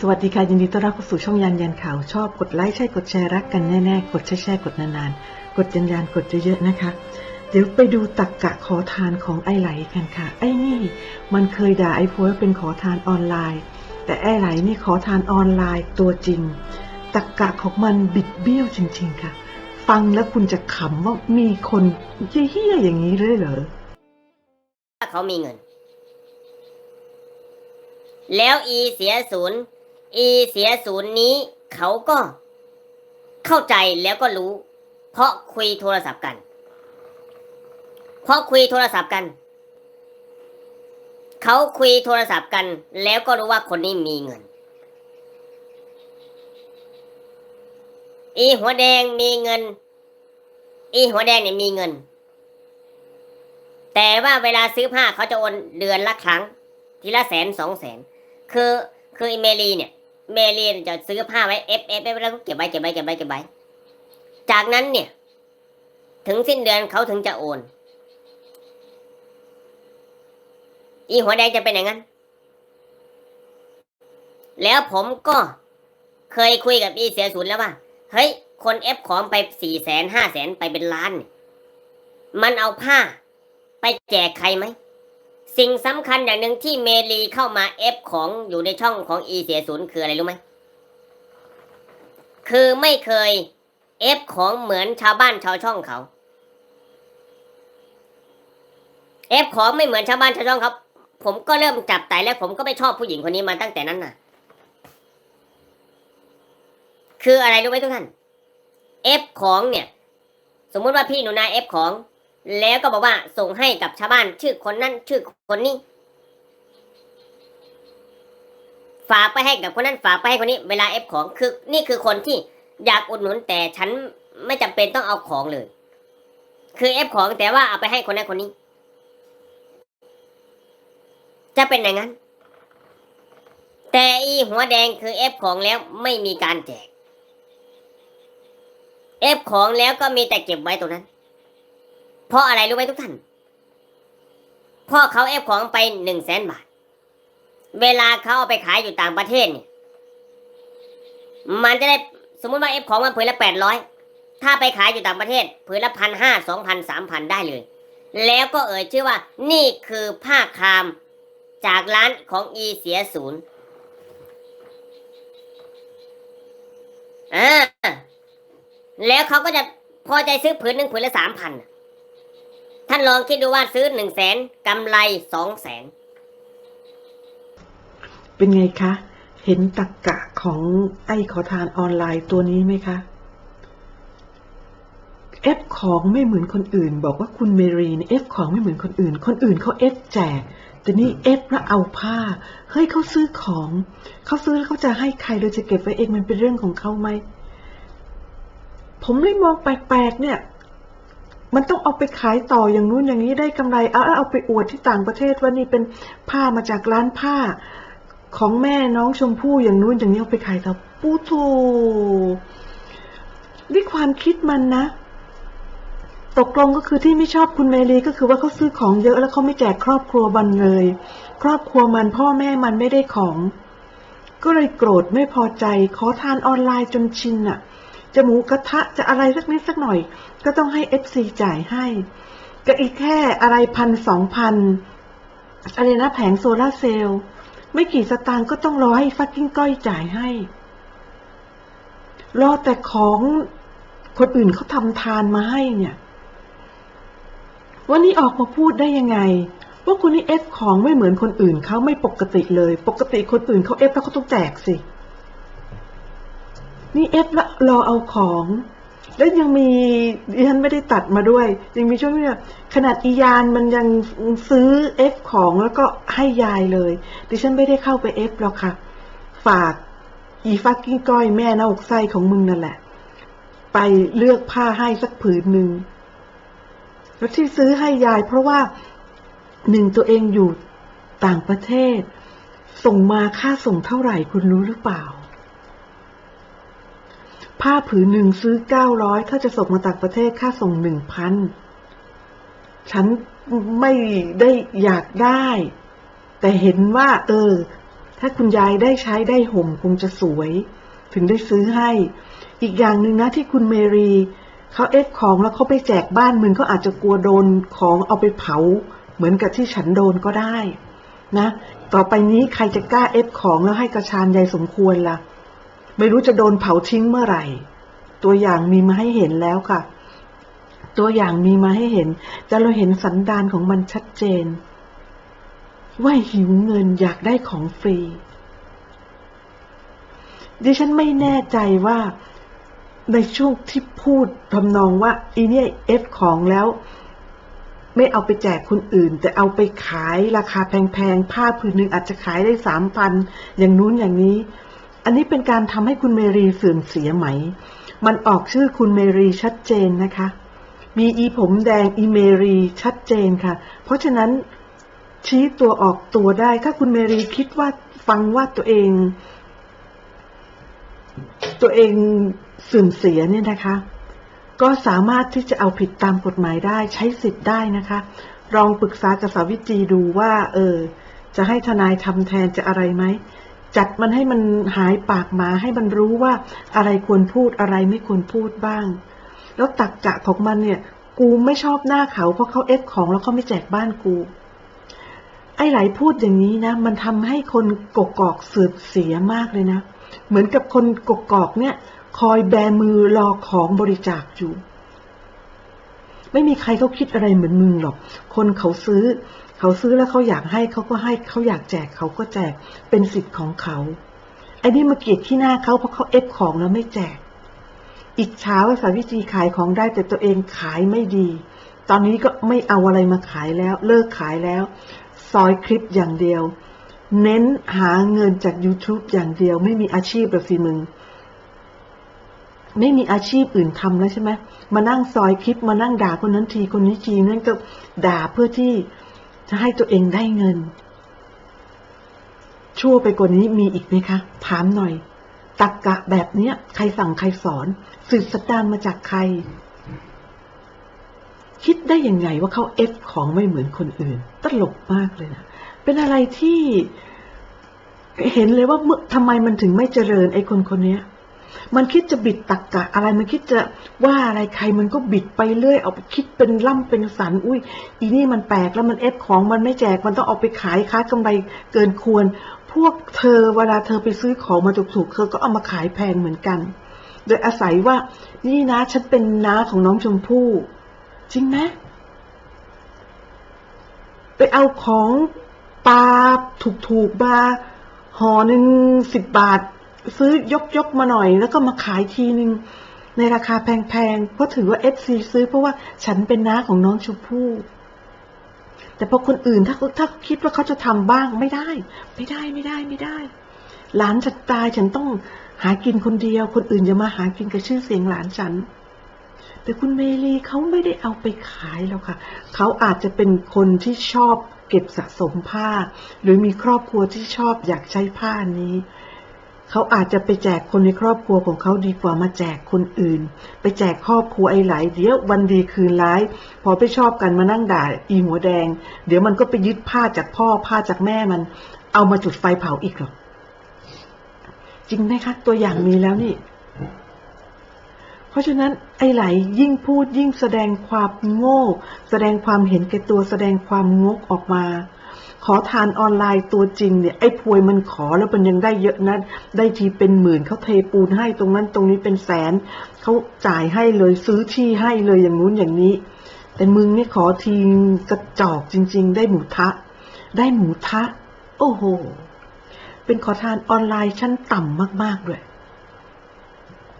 สวัสดีค่ะ ยินดีต้อนรับเข้าสู่ช่องยันยันข่าว ชอบกดไลค์ใช่กดแชร์รักกันแน่ๆ กดแชร์แชร์กดนานๆ กดยันยันกดเยอะๆนะคะ เดี๋ยวไปดูตักกะขอทานของไอ้ไหลกันค่ะ ไอ้นี่ มันเคยด่าไอ้พวยว่าเป็นขอทานออนไลน์ แต่ไอ้ไหลนี่ขอทานออนไลน์ตัวจริง ตักกะของมันบิดเบี้ยวจริง ๆ ค่ะ ฟังแล้วคุณจะขำว่ามีคนเฮี้ยอย่างนี้เลยเหรอถ้าเขามีเงิน แล้วอีเสียศูนย์ อีเสียศูนย์นี้เขาก็เข้าใจแล้วก็รู้ เพราะคุยโทรศัพท์กัน เพราะคุยโทรศัพท์กัน เขาคุยโทรศัพท์กัน แล้วก็รู้ว่าคนนี้มีเงิน อีหัวแดงมีเงิน อีหัวแดงเนี่ยมีเงิน แต่ว่าเวลาซื้อผ้าเขาจะโอนเดือนละครั้ง ทีละแสนสองแสน คือคืออีเมลีเนี่ย เมลีนจะซื้อผ้าไว้เอฟเอฟเอฟแล้วก็เก็บไว้เก็บไว้เก็บไว้เก็บไว้ จากนั้นเนี่ย ถึงสิ้นเดือนเขาถึงจะโอน อีหัวแดงจะเป็นอย่างนั้น แล้วผมก็เคยคุยกับอีเสียศูนย์แล้วว่า เฮ้ย คนเอฟของไปสี่แสนห้าแสนไปเป็นล้าน มันเอาผ้า ไปแจกใครไหม สิ่งสำคัญอย่างหนึ่งที่เมลีเข้ามาเอฟของอยู่ในช่องของอีเสียศูนย์คืออะไรรู้ไหม คือไม่เคยเอฟของเหมือนชาวบ้านชาวช่องเขาเอฟของไม่เหมือนชาวบ้านชาวช่องครับ ผมก็เริ่มจับไตแล้วผมก็ไม่ชอบผู้หญิงคนนี้มาตั้งแต่นั้นน่ะ คืออะไรรู้ไหมทุกท่านเอฟของเนี่ย สมมุติว่าพี่หนูนาเอฟของ แล้วก็บอกว่าส่งให้กับชาวบ้าน ชื่อคนนั้นชื่อคนนี้ ฝากไปให้กับคนนั้นฝากไปให้คนนี้ เวลาเอฟของคือ นี่คือคนที่อยากอุดหนุนแต่ฉันไม่จำเป็นต้องเอาของเลย คือเอฟของแต่ว่าเอาไปให้คนนั้นคนนี้ จะเป็นอย่างนั้น แต่อีหัวแดงคือเอฟของแล้วไม่มีการแจกเอฟของแล้วก็มีแต่เก็บไว้ตรงนั้น เพราะอะไรรู้ไหมทุกท่านเพราะเขาเอฟของไปหนึ่งแสนบาท เวลาเขาเอาไปขายอยู่ต่างประเทศเนี่ยมันจะได้สมมติว่าเอฟของมันผืนละแปดร้อยถ้าไปขายอยู่ต่างประเทศผืนละพันห้าสองพันสามพันได้เลย แล้วก็เอ่ยชื่อว่า นี่คือผ้าคามจากร้านของอีเสียศูนย์อ่าแล้วเขาก็จะพอใจซื้อผืนหนึ่งผืนละสามพัน ท่านลองคิดดูว่าซื้อหนึ่งแสนกำไรสองแสนเป็นไงคะ เห็นตักกะของไอ้ขอทานออนไลน์ตัวนี้ไหมคะเอฟของไม่เหมือนคนอื่น บอกว่าคุณเมรีนเอฟของไม่เหมือนคนอื่น คนอื่นเขาเอฟแจกแต่นี่เอฟแล้วเอาผ้าเฮ้ยเขาซื้อของเขาซื้อแล้วเขาจะให้ใครหรือจะเก็บไว้เองมันเป็นเรื่องของเขาไหมผมเลยมองแปลกๆเนี่ย มันต้องเอาไปขายต่ออย่างนู้นอย่างนี้ได้กำไรเอาเอาไปอวดที่ต่างประเทศว่านี่เป็นผ้ามาจากร้านผ้า ของแม่น้องชมพู่อย่างนู้นอย่างนี้เอาไปขายต่อปูโถด้วยความคิดมันนะ ตกลงก็คือที่ไม่ชอบคุณเมลีก็คือว่าเขาซื้อของเยอะแล้วเขาไม่แจกครอบครัวมันเลย ครอบครัวมันพ่อแม่มันไม่ได้ของ ก็เลยโกรธไม่พอใจขอทานออนไลน์จนชินอะ จะหมูกระทะจะอะไรสักนิดสักหน่อย ก็ต้องให้เอฟซีจ่ายให้ ก็อีกแค่อะไรพันสองพันอะไรนะแผงโซลาเซลล์ไม่กี่สตางค์ก็ต้องรอให้ฟักกิ้งก้อยจ่ายให้ รอแต่ของคนอื่นเขาทำทานมาให้เนี่ย วันนี้ออกมาพูดได้ยังไงว่าคุณนี่เอฟของไม่เหมือนคนอื่นเขาไม่ปกติเลย ปกติคนอื่นเขาเอฟแล้วเขาต้องแจกสิ นี่เอฟล้วรอเอาของ แล้วยังมีดิฉันไม่ได้ตัดมาด้วย ยังมีช่วงนี้ขนาดอียานมันยังซื้อเอฟของแล้วก็ให้ยายเลย ดิฉันไม่ได้เข้าไปเอฟหรอกค่ะ ฝากอีฟักกิ้งก้อยแม่หน้าอกไส้ของมึงนั่นแหละ ไปเลือกผ้าให้สักผืนหนึ่งแล้วที่ซื้อให้ยายเพราะว่าหนึ่งตัวเองอยู่ต่างประเทศ ส่งมาค่าส่งเท่าไหร่คุณรู้หรือเปล่า ผ้าผืนหนึ่งซื้อเก้าร้อยถ้าจะส่งมาต่างประเทศค่าส่งหนึ่งพันฉันไม่ได้อยากได้ แต่เห็นว่า เออ ถ้าคุณยายได้ใช้ได้ห่มคงจะสวย ถึงได้ซื้อให้ อีกอย่างหนึ่งนะที่คุณเมรีเขาเอฟของแล้วเขาไปแจกบ้านมึงก็อาจจะกลัวโดนของเอาไปเผา เหมือนกับที่ฉันโดนก็ได้ นะ ต่อไปนี้ใครจะกล้าเอฟของแล้วให้กระชานยายสมควรล่ะ ไม่รู้จะโดนเผาทิ้งเมื่อไหร่ ตัวอย่างมีมาให้เห็นแล้วค่ะ ตัวอย่างมีมาให้เห็นจะเราเห็นสันดานของมันชัดเจน ว่าหิวเงินอยากได้ของฟรี ดิฉันไม่แน่ใจว่าในช่วงที่พูดทำนองว่าอีเนี่ยเอฟของแล้ว ไม่เอาไปแจกคนอื่น แต่เอาไปขายราคาแพงๆ ผ้าผืนหนึ่งอาจจะขายได้สามพันอย่างนู้นอย่างนี้ อันนี้เป็นการทำให้คุณเมรีเสื่อมเสียไหม มันออกชื่อคุณเมรีชัดเจนนะคะ มีอีผมแดงอีเมรีชัดเจนค่ะ เพราะฉะนั้นชี้ตัวออกตัวได้ ถ้าคุณเมรีคิดว่าฟังว่าตัวเอง ตัวเองเสื่อมเสียเนี่ยนะคะ ก็สามารถที่จะเอาผิดตามกฎหมายได้ใช้สิทธิ์ได้นะคะ ลองปรึกษากับสาวิตรีดูว่า เออ จะให้ทนายทำแทนจะอะไรไหม จัดมันให้มันหายปากหมาให้มันรู้ว่าอะไรควรพูดอะไรไม่ควรพูดบ้าง แล้วตักกะของมันเนี่ย กูไม่ชอบหน้าเขาเพราะเขาเอฟของแล้วเขาไม่แจกบ้านกู ไอ้ไหลพูดอย่างนี้นะ มันทำให้คนกกอกเสื่อมเสียมากเลยนะ เหมือนกับคนกกอกเนี่ย คอยแบมือรอของบริจาคอยู่ ไม่มีใครเขาคิดอะไรเหมือนมึงหรอก คนเขาซื้อ เขาซื้อแล้วเขาอยากให้เขาก็ให้เขาอยากแจกเขาก็แจกเป็นสิทธิ์ของเขาไอ้นี่มาเกลียดที่หน้าเขาเพราะเขาเอฟของแล้วไม่แจกอิจฉาว่าสาวิตรีขายของได้แต่ตัวเองขายไม่ดี ตอนนี้ก็ไม่เอาอะไรมาขายแล้ว เลิกขายแล้ว ซอยคลิปอย่างเดียว เน้นหาเงินจาก YouTube อย่างเดียวไม่มีอาชีพแบบสิมึงไม่มีอาชีพอื่นทำแล้วใช่ไหมมานั่งซอยคลิปมานั่งด่าคนนั้นทีคนนี้ทีนั่นก็ด่าเพื่อที่ จะให้ตัวเองได้เงิน ชั่วไปกว่านี้มีอีกไหมคะ ถามหน่อย ตักกะแบบเนี้ย ใครสั่งใครสอน สืบสันดานมาจากใคร คิดได้ยังไงว่าเขาเอฟของไม่เหมือนคนอื่น ตลกมากเลยนะ เป็นอะไรที่เห็นเลยว่าเมื่อทำไมมันถึงไม่เจริญไอ้คนคนเนี้ย มันคิดจะบิดตักกะอะไรมันคิดจะว่าอะไรใครมันก็บิดไปเรื่อยเอาไปคิดเป็นล่ำเป็นสันอุ้ยอีนี่มันแปลกแล้วมันเอฟของมันไม่แจกมันต้องเอาไปขายค้ากำไรเกินควร พวกเธอเวลาเธอไปซื้อของมาถูกๆเธอก็เอามาขายแพงเหมือนกัน โดยอาศัยว่านี่นะฉันเป็นน้าของน้องชมพู่ จริงไหมไปเอาของปลาถูกๆมาห่อหนึ่งสิบบาท ซื้อยกยกๆมาหน่อย แล้วก็มาขายทีหนึ่งในราคาแพงๆเพราะถือว่าเอฟซีซื้อเพราะว่าฉันเป็นน้าของน้องชมพู่แต่พอคนอื่นถ้าถ้าคิดว่าเขาจะทำบ้างไม่ได้ ไม่ได้ไม่ได้ไม่ได้ หลานฉันตายฉันต้องหากินคนเดียว คนอื่นอย่ามาหากินกับชื่อเสียงหลานฉัน แต่คุณเมลีเขาไม่ได้เอาไปขายแล้วค่ะ เขาอาจจะเป็นคนที่ชอบเก็บสะสมผ้า หรือมีครอบครัวที่ชอบอยากใช้ผ้านี้ เขาอาจจะไปแจกคนในครอบครัวของเขาดีกว่ามาแจกคนอื่น ไปแจกครอบครัวไอ้ไหลเดี๋ยววันดีคืนร้าย พอไปชอบกันมานั่งด่าอีหัวแดง เดี๋ยวมันก็ไปยึดผ้าจากพ่อผ้าจากแม่มัน เอามาจุดไฟเผาอีกหรอกจริงไหมคะตัวอย่างมีแล้วนี่ เพราะฉะนั้นไอ้ไหลยิ่งพูดยิ่งแสดงความโง่ แสดงความเห็นแก่ตัวแสดงความงกออกมา ขอทานออนไลน์ตัวจริงเนี่ยไอ้พวยมันขอแล้วมันยังได้เยอะนะได้ทีเป็นหมื่นเขาเทปูนให้ตรงนั้นตรงนี้เป็นแสนเขาจ่ายให้เลยซื้อที่ให้เลยอย่างนู้นอย่างนี้ แต่มึงนี่ขอทีกระจอกจริง ๆ ได้หมูทะ ได้หมูทะ โอ้โห เป็นขอทานออนไลน์ชั้นต่ำมากๆด้วย